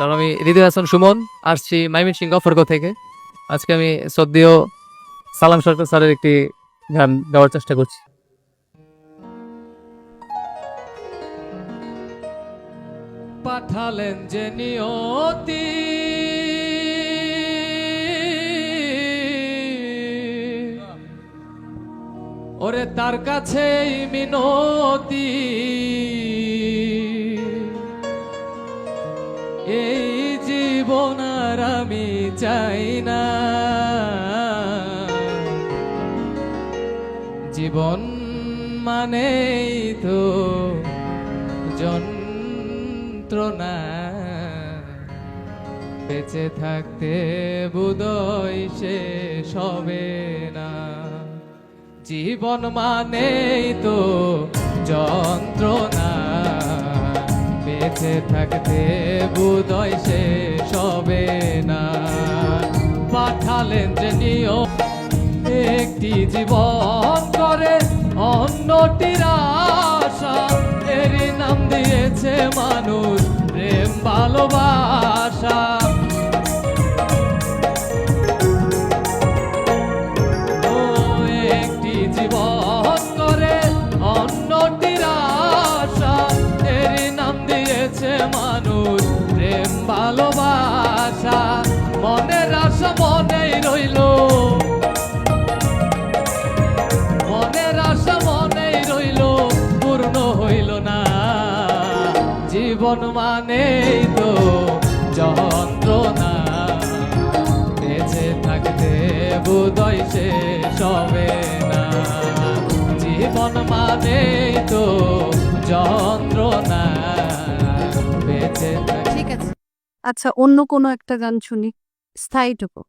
আমি হৃদয় হাসান সুমন, আসছি মাইমিন সিং অফরগ থেকে। আজকে আমি সদ্যীয় সালাম সরকার স্যারের একটি গান গাওয়ার চেষ্টা করছি। পাঠালেন যে নিয়তি। ওরে তার কাছেই মিনতি। জীবন আর আমি চাই না। জীবন মানেই তো যন্ত্রণা। বেঁচে থাকতে বুদয় শেষ সবে না। জীবন মানেই তো বেঁচে থাকতে বুদয় সে সবে না। পাঠালেন যে নিয়ম, একটি জীবন করে অন্যটির আশা এরই নাম দিয়েছে মানুষ প্রেম, ভালোবাসা। মানুষ, প্রেম, ভালোবাসা, মনের আশা মনেই রইল। মনের আশা মনেই রইল, পূর্ণ হইল না। জীবন মানেই তো যন্ত্রণা। বেঁচে থাকতে বুদয় শেষ হবে না। জীবন মানেই তো যন্ত্রণা। ঠিক আছে। আচ্ছা অন্য কোনো একটা গান শুনি। স্থায়ীটুকু